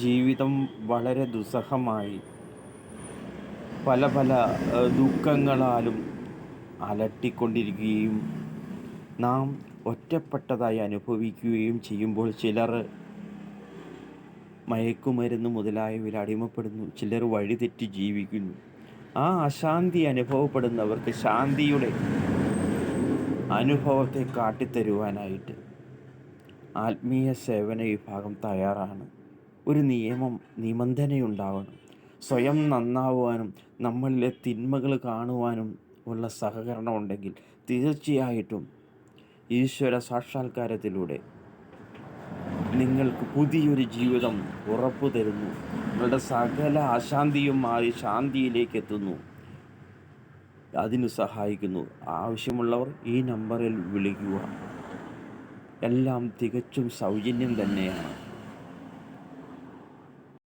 ജീവിതം വളരെ ദുസ്സഹമായി. പല പല ദുഃഖങ്ങളാലും അലട്ടിക്കൊണ്ടിരിക്കുകയും നാം ഒറ്റപ്പെട്ടതായി അനുഭവിക്കുകയും ചെയ്യുമ്പോൾ ചിലർ മയക്കുമരുന്ന് മുതലായവയിൽ അടിമപ്പെടുന്നു. ചിലർ വഴിതെറ്റി ജീവിക്കുന്നു. ആ അശാന്തി അനുഭവപ്പെടുന്നവർക്ക് ശാന്തിയുടെ അനുഭവത്തെ കാട്ടിത്തരുവാനായിട്ട് ആത്മീയ സേവന വിഭാഗം തയ്യാറാണ്. ഒരു നിയമം നിബന്ധനയുണ്ടാവണം. സ്വയം നന്നാവാനും നമ്മളിലെ തിന്മകൾ കാണുവാനും ഉള്ള സഹകരണം ഉണ്ടെങ്കിൽ തീർച്ചയായിട്ടും ഈശ്വര സാക്ഷാത്കാരത്തിലൂടെ നിങ്ങൾക്ക് പുതിയൊരു ജീവിതം ഉറപ്പു തരുന്നു. നിങ്ങളുടെ സകല അശാന്തിയും മാറി ശാന്തിയിലേക്ക് എത്തുന്നു. അതിനു സഹായിക്കുന്നു. ആവശ്യമുള്ളവർ ഈ നമ്പറിൽ വിളിക്കുക. എല്ലാം തികച്ചും സൗജന്യം തന്നെയാണ്.